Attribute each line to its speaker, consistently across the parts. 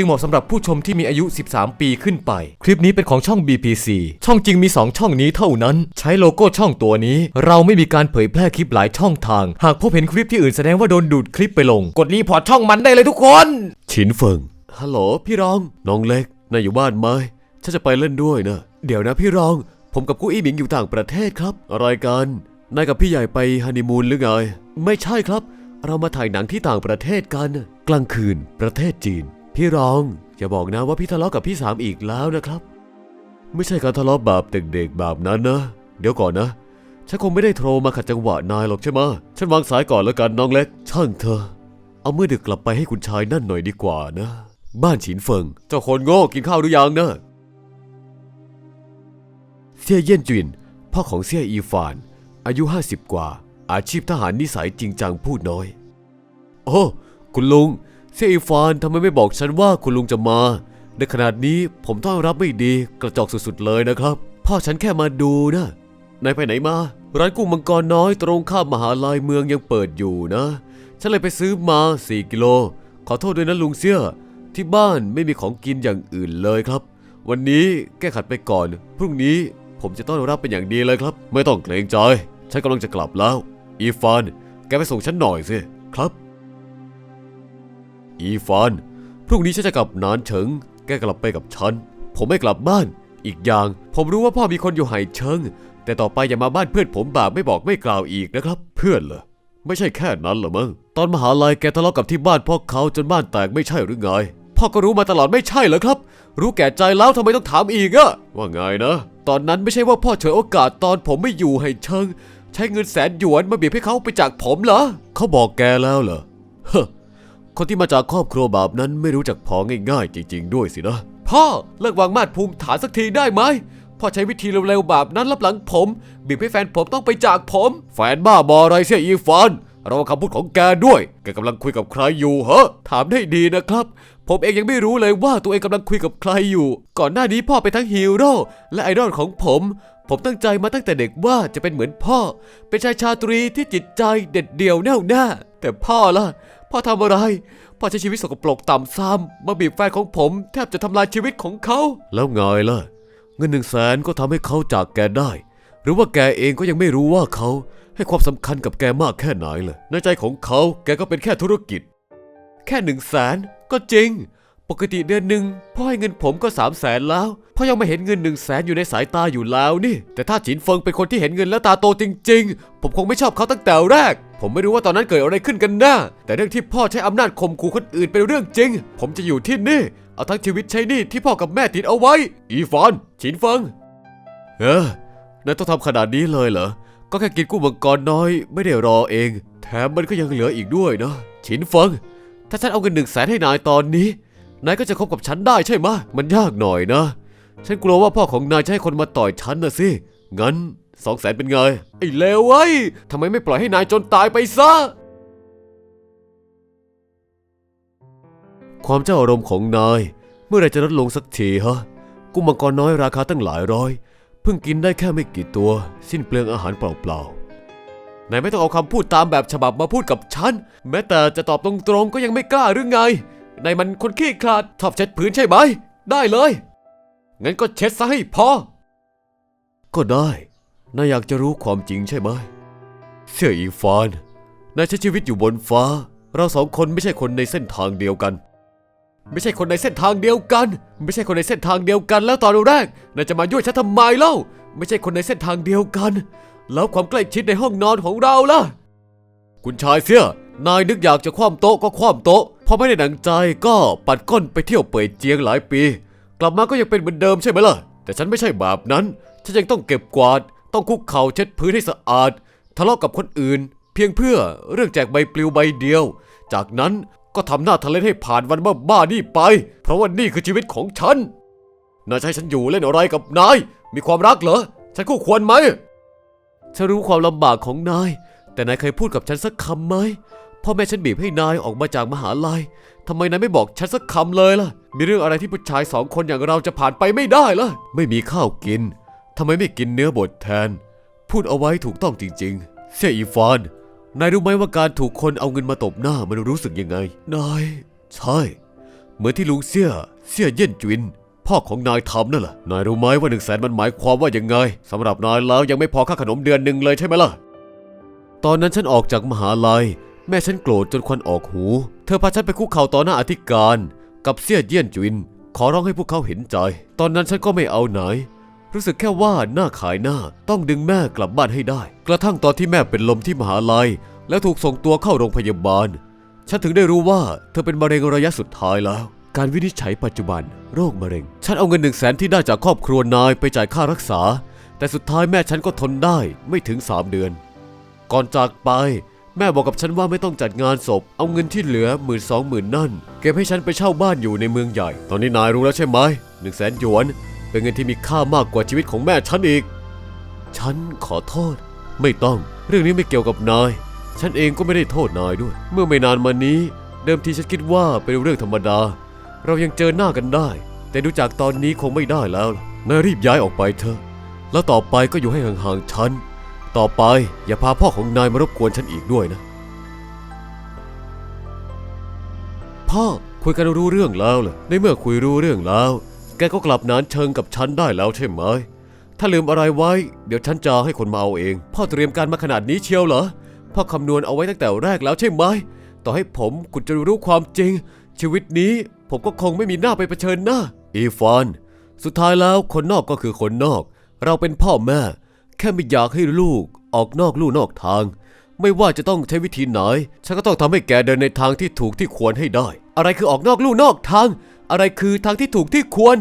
Speaker 1: จึงเหมาะสำหรับผู้ชมที่มีอายุ 13 ปีขึ้นไป คลิปนี้เป็นของช่อง BPC ช่องจริงมี 2 ช่องนี้เท่านั้น ใช้โลโก้ช่องตัวนี้ เราไม่มีการเผยแพร่คลิปหลายช่องทาง หากพบเห็นคลิปที่อื่นแสดงว่าโดนดูดคลิปไปลง กดรีพอร์ตช่องมันได้เลยทุกคนฉินเฟิงฮัลโหลพี่รอง น้องเล็กนายอยู่บ้านไหมฉันจะไปเล่นด้วยนะ เดี๋ยวนะพี่รอง ผมกับกู้อี้หมิงอยู่ต่างประเทศครับ อะไรกัน นายกับพี่ใหญ่ไปฮันนีมูนหรือไง ไม่ใช่ครับ เรามาถ่ายหนังที่ต่างประเทศกัน กลางคืน ประเทศจีน พี่รองอย่าบอกนะว่าพี่ทะเลาะกับพี่สามอีกแล้วนะครับ ไม่ใช่การทะเลาะแบบเด็กๆแบบนั้นนะ เดี๋ยวก่อนนะ ฉันคงไม่ได้โทรมาขัดจังหวะนายหรอกใช่ไหมฉันวางสายก่อนแล้วกันน้องเล็ก ช่างเธอ เอาเมื่อดึกกลับไปให้คุณชายนั่นหน่อยดีกว่านะ บ้านฉินเฟิง เจ้าคนโง่กินข้าวหรือยังนะเซี่ยเยี่ยนจุนพ่อของเซี่ยอีฟาน อายุ 50 กว่า อาชีพทหารนิสัยจริงจังพูดน้อย โอ้ คุณลุง เซี่ยอีฟานทำไมไม่บอกฉันว่าคุณลุงจะมา ในขนาดนี้ผมต้อนรับไม่ดีกระจอกสุดๆเลยนะครับ พ่อฉันแค่มาดูนะนายไปไหนมา ร้านกุ้งมังกรน้อยตรงข้ามมหาลัยเมืองยังเปิดอยู่นะ ฉันเลยไปซื้อมา 4 กิโล ขอโทษด้วยนะลุงเสี่ยที่บ้านไม่มีของกินอย่างอื่นเลยครับ วันนี้แก้ขัดไปก่อน พรุ่งนี้ผมจะต้อนรับเป็นอย่างดีเลยครับ ไม่ต้องเกรงใจ ฉันกำลังจะกลับแล้ว อีฟาน แกไปส่งฉันหน่อยสิ ครับ อีฟาน พรุ่งนี้ฉันจะกลับนานเฉิง แกกลับไปกับฉัน ผมไม่กลับบ้าน อีกอย่าง ผมรู้ว่าพ่อมีคนอยู่ไห่เชิง แต่ต่อไปอย่ามาบ้านเพื่อนผมแบบไม่บอกไม่กล่าวอีกนะครับ เพื่อนเหรอ ไม่ใช่แค่นั้นเหรอมั้ง ตอนมหาลัยแกทะเลาะกับที่บ้านพ่อเขาจนบ้านแตกไม่ใช่หรือไง พ่อก็รู้มาตลอดไม่ใช่เหรอครับ รู้แก่ใจแล้วทำไมต้องถามอีกอะว่าไงนะ ตอนนั้นไม่ใช่ว่าพ่อเฉยโอกาสตอนผมไม่อยู่ให้เชิง ใช้เงินแสนหยวนมาเบียดให้เขาไปจากผมเหรอ เขาบอกแกแล้วเหรอเฮ้อ คนที่มาจากครอบครัวแบบนั้นไม่รู้จักพอง่ายๆ จริง ๆ ด้วยสินะ พ่อเลิกวางมาดภูมิฐานสักทีได้ไหมพ่อใช้วิธีเร็วๆแบบนั้นรับหลังผมบีบให้แฟนผมต้องไปจากผม แฟนบ้าบออะไรเสียอีฟานเราคำพูดของแกด้วยแกกำลังคุยกับใครอยู่เหรอถามได้ดีนะครับ ผมเองยังไม่รู้เลยว่าตัวเองกำลังคุยกับใครอยู่ ก่อนหน้านี้พ่อเป็นทั้งฮีโร่และไอดอลของผม ผมตั้งใจมาตั้งแต่เด็กว่าจะเป็นเหมือนพ่อ เป็นชายชาตรีที่จิตใจเด็ดเดี่ยวแน่วแน่แต่พ่อล่ะ พ่อทำอะไร พ่อใช้ชีวิตสกปรกต่ำซ้ำมาบีบแฟนของผม แทบจะทำลายชีวิตของเขา แล้วไงล่ะ เงินหนึ่งแสนก็ทำให้เขาจากแกได้ หรือว่าแกเองก็ยังไม่รู้ว่าเขาให้ความสำคัญกับแกมากแค่ไหนเลยในใจของเขาแกก็เป็นแค่ธุรกิจ แค่หนึ่งแสนก็จริง ปกติเดือนหนึ่งพ่อให้เงินผมก็สามแสนแล้ว พ่อยังไม่เห็นเงินหนึ่งแสนอยู่ในสายตาอยู่แล้วนี่ แต่ถ้าฉินเฟิงเป็นคนที่เห็นเงินแล้วตาโตจริง ๆ ผมคงไม่ชอบเขาตั้งแต่แรก ผมไม่รู้ว่าตอนนั้นเกิดอะไรขึ้นกันแน่แต่เรื่องที่พ่อใช้อำนาจข่มขู่คนอื่นเป็นเรื่องจริง ผมจะอยู่ที่นี่ เอาทั้งชีวิตใช้หนี่ที่พ่อกับแม่ติดเอาไว้ อีฟานฉินเฟิงเออนายต้องทำขนาดนี้เลยเหรอ ก็แค่กินกุ้งมังกรน้อย ไม่ได้รอเอง แถมมันก็ยังเหลืออีกด้วยนะฉินเฟิง ถ้าฉันเอาเงินหนึ่งแสนให้นายตอนนี้ นายก็จะคบกับฉันได้ใช่ไหมมันยากหน่อยนะ ฉันกลัวว่าพ่อของนายจะให้คนมาต่อยฉันนะสิ งั้นสองแสนเป็นไง ไอ้เลวเว้ยทำไมไม่ปล่อยให้นายจนตายไปซะ ความเจ้าอารมณ์ของนาย เมื่อไรจะลดลงสักทีฮะ กุ้งมังกรน้อยราคาตั้งหลายร้อย เพิ่งกินได้แค่ไม่กี่ตัว สิ้นเปลืองอาหารเปล่าๆนายไม่ต้องเอาคำพูดตามแบบฉบับมาพูดกับฉัน แม้แต่จะตอบตรงๆก็ยังไม่กล้าหรือไง นายมันคนขี้ขลาดชอบเช็ดพื้นใช่ไหม ได้เลย งั้นก็เช็ดซะให้พอ ก็ได้ นายอยากจะรู้ความจริงใช่ไหม เสี่ยอีฟานนายใช้ชีวิตอยู่บนฟ้า เราสองคนไม่ใช่คนในเส้นทางเดียวกัน ไม่ใช่คนในเส้นทางเดียวกัน ไม่ใช่คนในเส้นทางเดียวกัน แล้วตอนแรกนายจะมายุ่ยฉันทำไมเล่า ไม่ใช่คนในเส้นทางเดียวกัน แล้วความใกล้ชิดในห้องนอนของเราล่ะ คุณชายเสี่ยนายนึกอยากจะคว่ำโต๊ะก็คว่ำโต๊ะ อไม่ได้หนังใจก็ปัดก้นไปเที่ยวเป่ยเจียงหลายปี กลับมาก็ยังเป็นเหมือนเดิมใช่ไหมล่ะ แต่ฉันไม่ใช่แบบนั้น ฉันยังต้องเก็บกวาด ต้องคุกเข่าเช็ดพื้นให้สะอาด ทะเลาะกับคนอื่น เพียงเพื่อเรื่องแจกใบปลิวใบเดียว จากนั้นก็ทำหน้าทะเลนให้ผ่านวันบ้าๆนี่ไป เพราะว่านี่คือชีวิตของฉันนายให้ฉันอยู่เล่นอะไรกับนาย มีความรักเหรอ ฉันคู่ควรไหม ฉันรู้ความลำบากของนาย แต่นายเคยพูดกับฉันสักคำไหม พ่อแม่ฉันบีบให้นายออกมาจากมหาลัยทำไมนายไม่บอกฉันสักคำเลยล่ะ มีเรื่องอะไรที่ผู้ชายสองคนอย่างเราจะผ่านไปไม่ได้ล่ะ ไม่มีข้าวกินทำไมไม่กินเนื้อบดแทน พูดเอาไว้ถูกต้องจริง ๆ เสี่ยอีฟาน นายรู้ไหมว่าการถูกคนเอาเงินมาตบหน้ามันรู้สึกยังไง นาย ใช่ เหมือนที่ลุงเสี่ย เสี่ยเย่นจวินพ่อของนายทำนั่นแหละ นายรู้ไหมว่าหนึ่งแสนมันหมายความว่ายังไงสำหรับนายแล้วยังไม่พอค่าขนมเดือนหนึ่งเลยใช่ไหมล่ะ ตอนนั้นฉันออกจากมหาลัย แม่ฉันโกรธจนควันออกหู เธอพาฉันไปคุกเข่าต่อหน้าอธิการ กับเสี่ยเยี่ยนจวินขอร้องให้พวกเขาเห็นใจ ตอนนั้นฉันก็ไม่เอาไหน รู้สึกแค่ว่าหน้าขายหน้าต้องดึงแม่กลับบ้านให้ได้ กระทั่งตอนที่แม่เป็นลมที่มหาลัย แล้วถูกส่งตัวเข้าโรงพยาบาล ฉันถึงได้รู้ว่าเธอเป็นมะเร็งระยะสุดท้ายแล้ว การวินิจฉัยปัจจุบัน โรคมะเร็ง ฉันเอาเงินหนึ่งแสนที่ได้จากครอบครัวนายไปจ่ายค่ารักษา แต่สุดท้ายแม่ฉันก็ทนได้ไม่ถึง3เดือน ก่อนจากไป แม่บอกกับฉันว่าไม่ต้องจัดงานศพ เอาเงินที่เหลือหมื่นสองหมื่นนั่น เก็บให้ฉันไปเช่าบ้านอยู่ในเมืองใหญ่ ตอนนี้นายรู้แล้วใช่ไหมหนึ่งแสนหยวน เป็นเงินที่มีค่ามากกว่าชีวิตของแม่ฉันอีก ฉันขอโทษ ไม่ต้อง เรื่องนี้ไม่เกี่ยวกับนาย ฉันเองก็ไม่ได้โทษนายด้วย เมื่อไม่นานมานี้ เดิมทีฉันคิดว่าเป็นเรื่องธรรมดา เรายังเจอหน้ากันได้ แต่ดูจากตอนนี้คงไม่ได้แล้วนายรีบย้ายออกไปเถอะ แล้วต่อไปก็อยู่ให้ห่างๆฉัน ต่อไปอย่าพาพ่อของนายมารบกวนฉันอีกด้วยนะ พ่อคุยกันรู้เรื่องแล้วเหรอในเมื่อคุยรู้เรื่องแล้ว แกก็กลับนานเชิงกับฉันได้แล้วใช่ไหม ถ้าลืมอะไรไว้ เดี๋ยวฉันจะให้คนมาเอาเอง พ่อเตรียมการมาขนาดนี้เชียวเหรอ พ่อคำนวณเอาไว้ตั้งแต่แรกแล้วใช่ไหม ต่อให้ผมกุดจะรู้ความจริง ชีวิตนี้ผมก็คงไม่มีหน้าไปเผชิญหน้า อีฟาน สุดท้ายแล้วคนนอกก็คือคนนอก เราเป็นพ่อแม่ แค่ไม่อยากให้ลูกออกนอกลู่นอกทาง ไม่ว่าจะต้องใช้วิธีไหน ฉันก็ต้องทำให้แกเดินในทางที่ถูกที่ควรให้ได้ อะไรคือออกนอกลู่นอกทาง อะไรคือทางที่ถูกที่ควร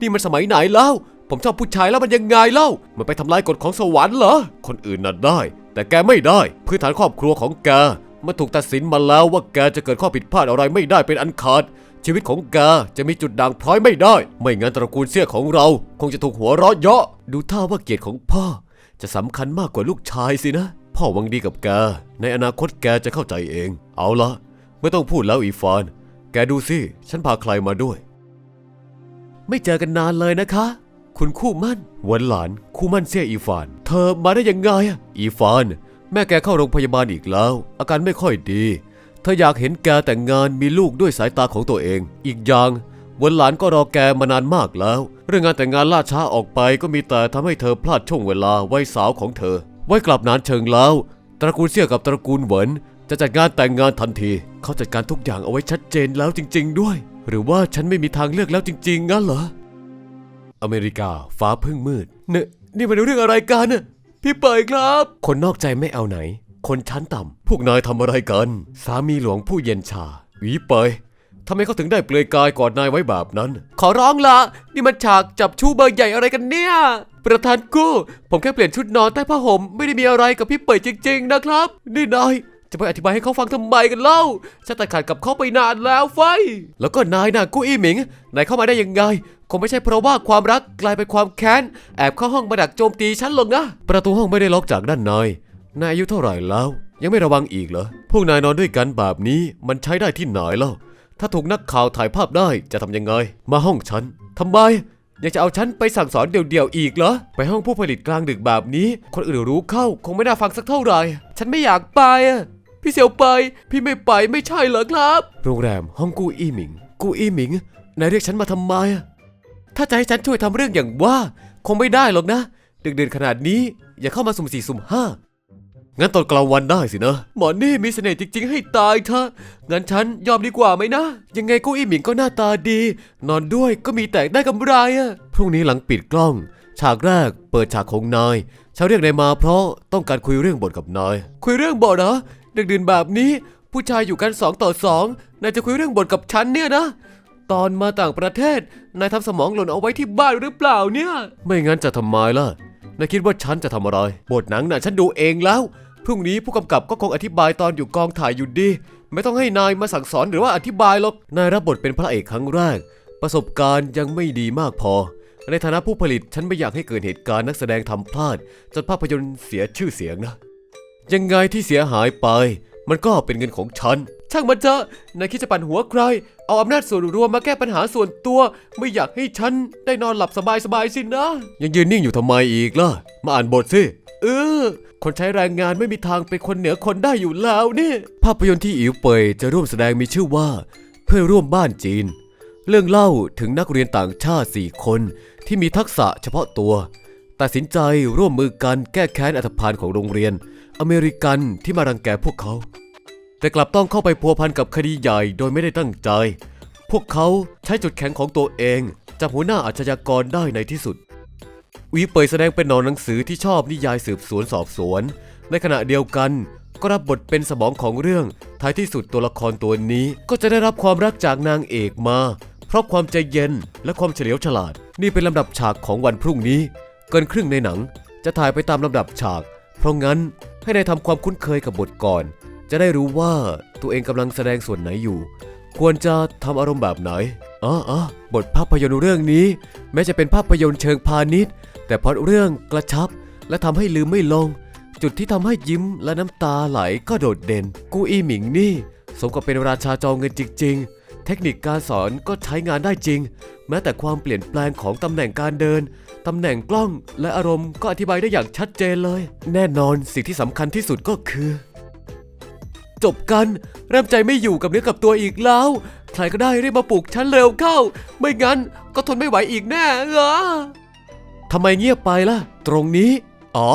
Speaker 1: นี่มันสมัยไหนแล้ว ผมชอบผู้ชายแล้วมันยังไงเล่า มันไปทำลายกฎของสวรรค์เหรอ คนอื่นน่ะได้ แต่แกไม่ได้ พื้นฐานครอบครัวของแกมันถูกตัดสินมาแล้วว่าแกจะเกิดข้อผิดพลาดอะไรไม่ได้เป็นอันขาดชีวิตของแกจะมีจุดด่างพร้อยไม่ได้ ไม่งั้นตระกูลเสี่ยของเรา คงจะถูกหัวเราะเยาะ ดูท่าว่าเกียรติของพ่อ จะสำคัญมากกว่าลูกชายสินะ พ่อหวังดีกับแก ในอนาคตแกจะเข้าใจเอง เอาละไม่ต้องพูดแล้วอีฟาน แกดูสิ ฉันพาใครมาด้วย ไม่เจอกันนานเลยนะคะ คุณคู่มั่นวันหลานคู่มั่นเสียอีฟาน เธอมาได้ยังไงอะอีฟาน แม่แกเข้าโรงพยาบาลอีกแล้ว อาการไม่ค่อยดี เธออยากเห็นแกแต่งงานมีลูกด้วยสายตาของตัวเอง อีกอย่าง วันหลานก็รอแกมานานมากแล้ว เรื่องงานแต่งงานล่าช้าออกไปก็มีแต่ทำให้เธอพลาดช่วงเวลาวัยสาวของเธอ ไว้กลับนานเชิงแล้ว ตระกูลเสี่ยกับตระกูลเหวินจะจัดงานแต่งงานทันที เขาจัดการทุกอย่างเอาไว้ชัดเจนแล้วจริง ๆ ด้วย หรือว่าฉันไม่มีทางเลือกแล้วจริง ๆ งั้นเหรอ อเมริกาฟ้าเพิ่งมืดเนี่ยนี่มันเรื่องอะไรกันน่ะพี่เปิดครับ คนนอกใจไม่เอาไหน คนชั้นต่ำพวกนายทำอะไรกัน สามีหลวงผู้เย็นชาหวีเปย ทำไมเขาถึงได้เปลือยกายกอดนายไว้แบบนั้น ขอร้องละ นี่มันฉากจับชู้เบอร์ใหญ่อะไรกันเนี่ย ประธานกู้ ผมแค่เปลี่ยนชุดนอนใต้ผ้าห่มไม่ได้มีอะไรกับพี่เปิดจริง ๆ นะครับ นี่นายจะไปอธิบายให้เขาฟังทำไมกันเล่าฉันตัดขาดกับเขาไปนานแล้วไฟ แล้วก็นายนะกู้อี้หมิง นายเข้ามาได้ยังไง คงไม่ใช่เพราะว่าความรักกลายเป็นความแค้น แอบเข้าห้องมาดักโจมตีฉันหรอกนะ ประตูห้องไม่ได้ล็อกจากด้านใน นายอายุเท่าไหร่แล้ว ยังไม่ระวังอีกเหรอ พวกนายนอนด้วยกันแบบนี้มันใช้ได้ที่ไหนเล่า ถ้าถูกนักข่าวถ่ายภาพได้จะทำยังไง มาห้องฉันทำไมยังจะเอาฉันไปสั่งสอนเดี่ยวๆอีกเหรอ ไปห้องผู้ผลิตกลางดึกแบบนี้ คนอื่นรู้เข้าคงไม่น่าฟังสักเท่าไหร่ ฉันไม่อยากไปอะพี่เสี่ยวไป พี่ไม่ไปไม่ใช่เหรอครับ โรงแรมห้องกูอีหมิง กูอีหมิง นายเรียกฉันมาทำไมอะถ้าจะให้ฉันช่วยทำเรื่องอย่างว่า คงไม่ได้หรอกนะ ดึกเดินขนาดนี้อย่าเข้ามาสุ่มสี่สุ่มห้า งั้นตอนกลางวันได้สินะ หมอนี่มีเสน่ห์จริง ๆ ให้ตายเถอะงั้นฉันยอมดีกว่าไหมนะ ยังไงกู้อี้หมิงก็หน้าตาดี นอนด้วยก็มีแต่ได้กำไรอะพรุ่งนี้หลังปิดกล้อง ฉากแรกเปิดฉากของนายฉันเรียกนายมาเพราะต้องการคุยเรื่องบทกับนาย คุยเรื่องบทเหรอดึกดื่นแบบนี้ ผู้ชายอยู่กันสองต่อสองนายจะคุยเรื่องบทกับฉันเนี่ยนะ ตอนมาต่างประเทศนายทำสมองหล่นเอาไว้ที่บ้านหรือเปล่าเนี่ย ไม่งั้นจะทำไมล่ะนายคิดว่าฉันจะทำอะไร บทหนังน่ะฉันดูเองแล้ว พรุ่งนี้ผู้กำกับก็คงอธิบายตอนอยู่กองถ่ายอยู่ดี ไม่ต้องให้นายมาสั่งสอนหรือว่าอธิบายหรอก นายรับบทเป็นพระเอกครั้งแรก ประสบการณ์ยังไม่ดีมากพอ ในฐานะผู้ผลิตฉันไม่อยากให้เกิดเหตุการณ์นักแสดงทำพลาด จนภาพยนตร์เสียชื่อเสียงนะ ยังไงที่เสียหายไป มันก็เป็นเงินของฉัน ช่างมันเถอะนายคิดจะปั่นหัวใคร เอาอำนาจส่วนรวมมาแก้ปัญหาส่วนตัว ไม่อยากให้ฉันได้นอนหลับสบายๆสินะ ยังยืนนิ่งอยู่ทำไมอีกล่ะ มาอ่านบทสิ เออ คนใช้แรงงานไม่มีทางเป็นคนเหนือคนได้อยู่แล้วนี่ภาพยนตร์ที่อิ๋วเปยจะร่วมแสดงมีชื่อว่า เพื่อนร่วมบ้านจีน เรื่องเล่าถึงนักเรียนต่างชาติ 4 คนที่มีทักษะเฉพาะตัว ตัดสินใจร่วมมือกันแก้แค้นอัตภานของโรงเรียน อเมริกันที่มารังแกพวกเขา แต่กลับต้องเข้าไปพัวพันกับคดีใหญ่โดยไม่ได้ตั้งใจ พวกเขาใช้จุดแข็งของตัวเองจับหัวหน้าอาชญากรได้ในที่สุด วีเปยแสดงเป็นหนอนหนังสือที่ชอบนิยายสืบสวนสอบสวน ในขณะเดียวกัน ก็รับบทเป็นสมองของเรื่อง ท้ายที่สุดตัวละครตัวนี้ก็จะได้รับความรักจากนางเอกมา เพราะความใจเย็นและความเฉลียวฉลาด นี่เป็นลำดับฉากของวันพรุ่งนี้ เกินครึ่งในหนัง จะถ่ายไปตามลำดับฉาก เพราะงั้นให้ได้ทำความคุ้นเคยกับบทก่อน จะได้รู้ว่าตัวเองกำลังแสดงส่วนไหนอยู่ ควรจะทำอารมณ์แบบไหนอ๋ออ๋อบทภาพยนตร์เรื่องนี้ แม้จะเป็นภาพยนตร์เชิงพาณิชย์ แต่พอเรื่องกระชับและทำให้ลืมไม่ลง จุดที่ทำให้ยิ้มและน้ำตาไหลก็โดดเด่น กูอีหมิงนี่ สมกับเป็นราชาจองเงินจริง ๆ เทคนิคการสอนก็ใช้งานได้จริง แม้แต่ความเปลี่ยนแปลงของตำแหน่งการเดินตำแหน่งกล้องและอารมณ์ก็อธิบายได้อย่างชัดเจนเลย แน่นอนสิ่งที่สำคัญที่สุดก็คือ จบกันเริ่มใจไม่อยู่กับเนื้อกับตัวอีกแล้ว ใครก็ได้รีบมาปลุกฉันเร็วเข้า ไม่งั้นก็ทนไม่ไหวอีกแน่เออ ทำไมเงียบไปล่ะ ตรงนี้ อ๋อ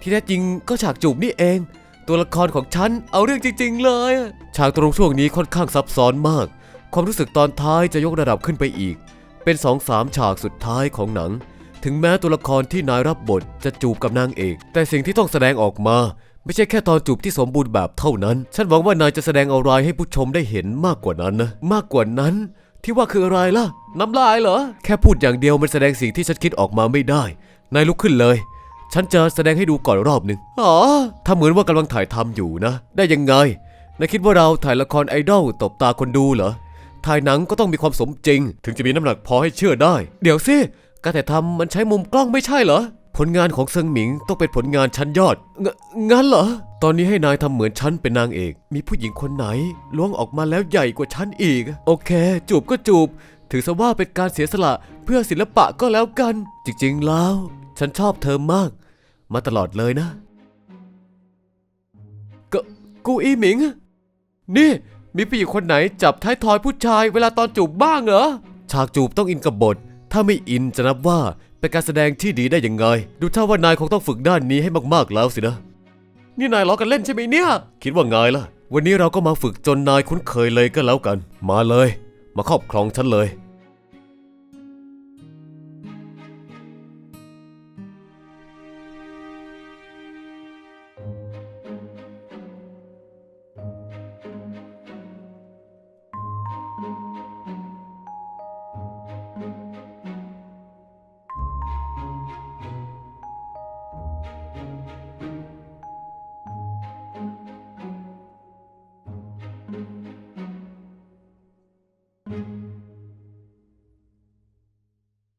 Speaker 1: ที่แท้จริงก็ฉากจูบนี่เอง ตัวละครของฉันเอาเรื่องจริง ๆ เลย ฉากตรงช่วงนี้ค่อนข้างซับซ้อนมาก ความรู้สึกตอนท้ายจะยกระดับขึ้นไปอีก เป็นสองสามฉากสุดท้ายของหนัง ถึงแม้ตัวละครที่นายรับบทจะจูบกับนางเอก แต่สิ่งที่ต้องแสดงออกมาไม่ใช่แค่ตอนจูบที่สมบูรณ์แบบเท่านั้น ฉันหวังว่านายจะแสดงอะไรให้ผู้ชมได้เห็นมากกว่านั้นนะ มากกว่านั้น ที่ว่าคืออะไรล่ะ น้ำลายเหรอ แค่พูดอย่างเดียวมันแสดงสิ่งที่ฉันคิดออกมาไม่ได้ นายลุกขึ้นเลย ฉันจะแสดงให้ดูก่อนรอบหนึ่งอ๋อถ้าเหมือนว่ากำลังถ่ายทำอยู่นะ ได้ยังไง นายคิดว่าเราถ่ายละครไอดอลตบตาคนดูเหรอ ถ่ายหนังก็ต้องมีความสมจริง ถึงจะมีน้ำหนักพอให้เชื่อได้ เดี๋ยวสิ การถ่ายทำมันใช้มุมกล้องไม่ใช่เหรอ ผลงานของเซิงหมิงต้องเป็นผลงานชั้นยอดงงั้นเหรอ ตอนนี้ให้นายทำเหมือนฉันเป็นนางเอก มีผู้หญิงคนไหนล้วงออกมาแล้วใหญ่กว่าฉันอีก โอเค จูบก็จูบ ถือซะว่าเป็นการเสียสละเพื่อศิลปะก็แล้วกัน จริงๆแล้ว ฉันชอบเธอมาก มาตลอดเลยนะกกูอีหมิง นี่มีผู้หญิงคนไหนจับท้ายทอยผู้ชายเวลาตอนจูบบ้างเหรอ ฉากจูบต้องอินกับบท ถ้าไม่อินจะนับว่า เป็นการแสดงที่ดีได้ยังไง ดูท่าว่านายคงต้องฝึกด้านนี้ให้มากๆแล้วสินะ นี่นายล้อกันเล่นใช่ไหมเนี่ย คิดว่าไงล่ะ วันนี้เราก็มาฝึกจนนายคุ้นเคยเลยก็แล้วกัน มาเลย มาครอบครองฉันเลย